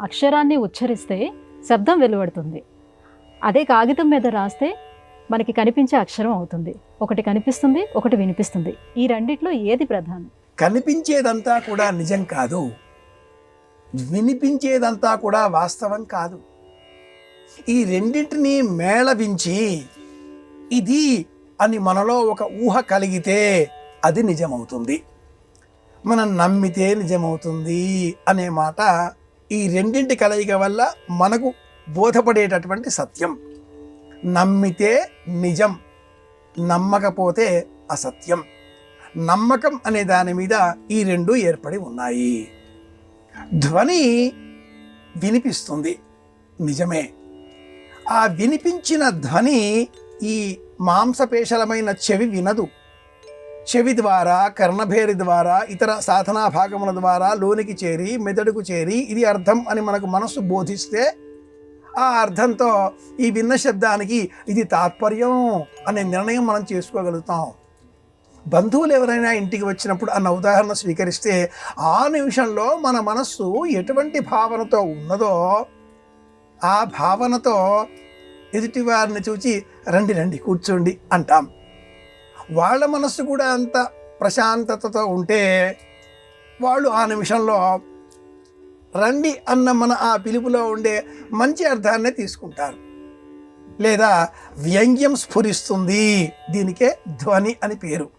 అక్షరాన్ని ఉచ్చరిస్తే శబ్దం వెలువడుతుంది. అదే కాగితం మీద రాస్తే మనకి కనిపించే అక్షరం అవుతుంది. ఒకటి కనిపిస్తుంది ఒకటి వినిపిస్తుంది. ఈ రెండిట్లో ఏది ప్రధానం? కనిపించేదంతా కూడా నిజం కాదు. వినిపించేదంతా కూడా వాస్తవం కాదు. ఈ రెండింటిని మేళవించి ఇది అని మనలో ఒక ఊహ కలిగితే అది నిజమవుతుంది. మనం నమ్మితే నిజమవుతుంది అనే మాట ఈ రెండింటి కలయిక వల్ల మనకు బోధపడేటటువంటి సత్యం. నమ్మితే నిజం నమ్మకపోతే అసత్యం. నమ్మకం అనే దాని మీద ఈ రెండు ఏర్పడి ఉన్నాయి. ధ్వని వినిపిస్తుంది నిజమే. ఆ వినిపించిన ధ్వని ఈ మాంసపేషలమైన చెవి వినదు. చెవి ద్వారా కర్ణభేరి ద్వారా ఇతర సాధనా భాగముల ద్వారా లోనికి చేరి మెదడుకు చేరి ఇది అర్థం అని మనకు మనస్సు బోధిస్తే ఆ అర్థంతో ఈ విన్న శబ్దానికి ఇది తాత్పర్యం అనే నిర్ణయం మనం చేసుకోగలుగుతాం. బంధువులు ఎవరైనా ఇంటికి వచ్చినప్పుడు అన్న ఉదాహరణ స్వీకరిస్తే ఆ నిమిషంలో మన మనస్సు ఎటువంటి భావనతో ఉన్నదో ఆ భావనతో ఎదుటివారిని చూచి రండి రండి కూర్చోండి అంటాం. వాళ్ళ మనస్సు కూడా అంత ప్రశాంతతతో ఉంటే వాళ్ళు ఆ నిమిషంలో రండి అన్న మన ఆ పిలుపులో ఉండే మంచి అర్థాన్ని తీసుకుంటారు. లేదా వ్యంగ్యం స్ఫురిస్తుంది దీనికే ధ్వని అని పేరు.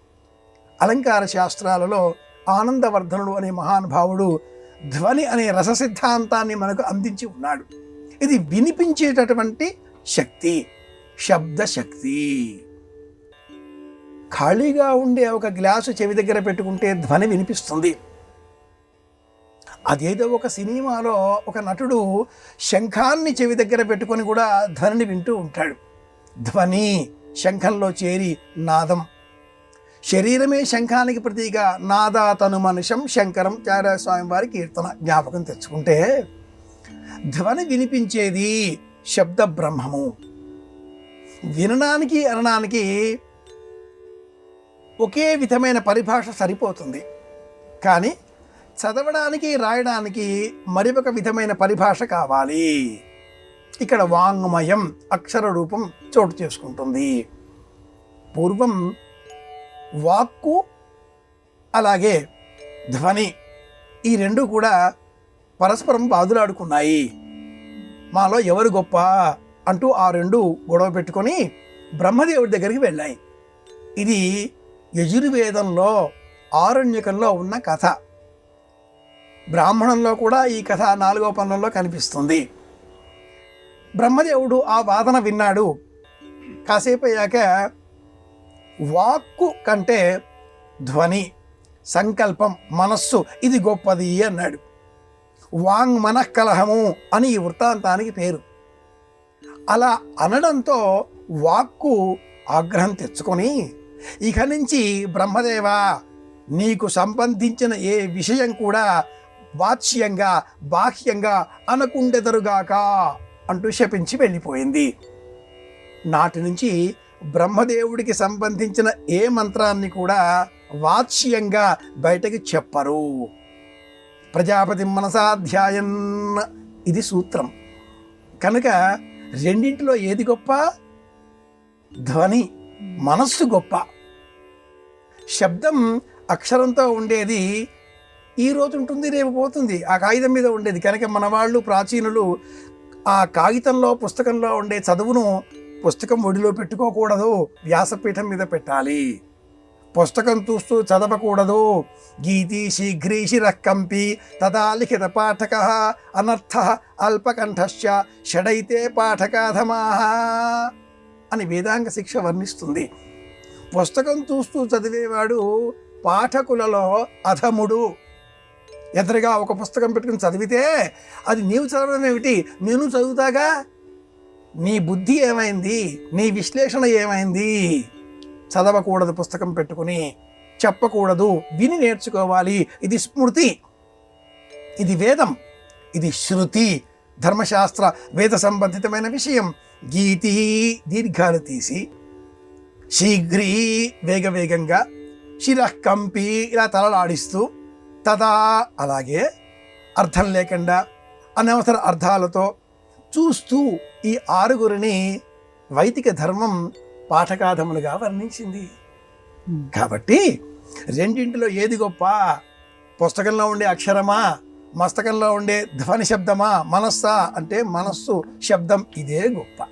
అలంకార శాస్త్రాలలో ఆనందవర్ధనుడు అనే మహానుభావుడు ధ్వని అనే రస సిద్ధాంతాన్ని మనకు అందించి ఉన్నాడు. ఇది వినిపించేటటువంటి శక్తి శబ్దశక్తి. ఖాళీగా ఉండే ఒక గ్లాసు చెవి దగ్గర పెట్టుకుంటే ధ్వని వినిపిస్తుంది. అదేదో ఒక సినిమాలో ఒక నటుడు శంఖాన్ని చెవి దగ్గర పెట్టుకొని కూడా ధ్వనిని వింటూ ఉంటాడు. ధ్వని శంఖంలో చేరి నాదం. శరీరమే శంఖానికి ప్రతీక. నాదా తను మనుషం శంకరం చార్యస్వామి వారి కీర్తన జ్ఞాపకం తెచ్చుకుంటే ధ్వని వినిపించేది శబ్ద బ్రహ్మము వినడానికి అనడానికి ఒకే విధమైన పరిభాష సరిపోతుంది. కానీ చదవడానికి రాయడానికి మరి ఒక విధమైన పరిభాష కావాలి. ఇక్కడ వాంగ్మయం అక్షర రూపం చోటు చేసుకుంటుంది. పూర్వం వాక్కు అలాగే ధ్వని ఈ రెండు కూడా పరస్పరం బాదులాడుకున్నాయి. మాలో ఎవరు గొప్ప అంటూ ఆ రెండు గొడవ పెట్టుకొని బ్రహ్మదేవుడి దగ్గరికి వెళ్ళాయి. ఇది యజుర్వేదంలో ఆరణ్యకంలో ఉన్న కథ. బ్రాహ్మణంలో కూడా ఈ కథ నాలుగో పన్నంలో కనిపిస్తుంది. బ్రహ్మదేవుడు ఆ వాదన విన్నాడు. కాసేపు అయ్యాక వాక్కు కంటే ధ్వని సంకల్పం మనస్సు ఇది గొప్పది అన్నాడు. వాంగ్ మనఃకలహము అని ఈ వృత్తాంతానికి పేరు. అలా అనడంతో వాక్కు ఆగ్రహం తెచ్చుకొని ఇక నుంచి బ్రహ్మదేవా నీకు సంబంధించిన ఏ విషయం కూడా వాచ్యంగా బాహ్యంగా అనకుండెదరుగాక అంటూ శపించి వెళ్ళిపోయింది. నాటి నుంచి బ్రహ్మదేవుడికి సంబంధించిన ఏ మంత్రాన్ని కూడా వాచ్యంగా బయటకి చెప్పరు. ప్రజాపతి మనసాధ్యాయన్ ఇది సూత్రం. కనుక రెండింటిలో ఏది గొప్ప? ధ్వని. మనస్సు గొప్ప. శబ్దం అక్షరంతో ఉండేది ఈ రోజు ఉంటుంది రేపు పోతుంది. ఆ కాగితం మీద ఉండేది. కనుక మన వాళ్ళు ప్రాచీనులు ఆ కాగితంలో పుస్తకంలో ఉండే చదువును పుస్తకం ఒడిలో పెట్టుకోకూడదు. వ్యాసపీఠం మీద పెట్టాలి. పుస్తకం చూస్తూ చదవకూడదు. గీతి శీఘ్రీ శిరకంపి తదా లిఖిత పాఠక అనర్థ అల్పకంఠశ్చ షడైతే పాఠకాధమా. అని వేదాంగ శిక్ష వర్ణిస్తుంది. పుస్తకం చూస్తూ చదివేవాడు పాఠకులలో అధముడు. ఎదురుగా ఒక పుస్తకం పెట్టుకుని చదివితే అది నీవు చదవడం ఏమిటి? నేను చదువుతాగా? నీ బుద్ధి ఏమైంది? నీ విశ్లేషణ ఏమైంది? చదవకూడదు పుస్తకం పెట్టుకుని చెప్పకూడదు విని నేర్చుకోవాలి. ఇది స్మృతి. ఇది వేదం. ఇది శృతి. ధర్మశాస్త్ర వేద సంబంధితమైన విషయం. గీతి దీర్ఘాలు తీసి శీఘ్రీ వేగవేగంగా శిరకంపి ఇలా తలలాడిస్తూ తదా అలాగే అర్థం లేకుండా అనవసర అర్థాలతో చూస్తూ ఈ ఆరుగురిని వైదిక ధర్మం పాఠకాధములుగా వర్ణించింది. కాబట్టి రెండింటిలో ఏది గొప్ప? పుస్తకంలో ఉండే అక్షరమా? మస్తకంలో ఉండే ధ్వని శబ్దమా? మనస్సా? అంటే మనస్సు శబ్దం ఇదే గొప్ప.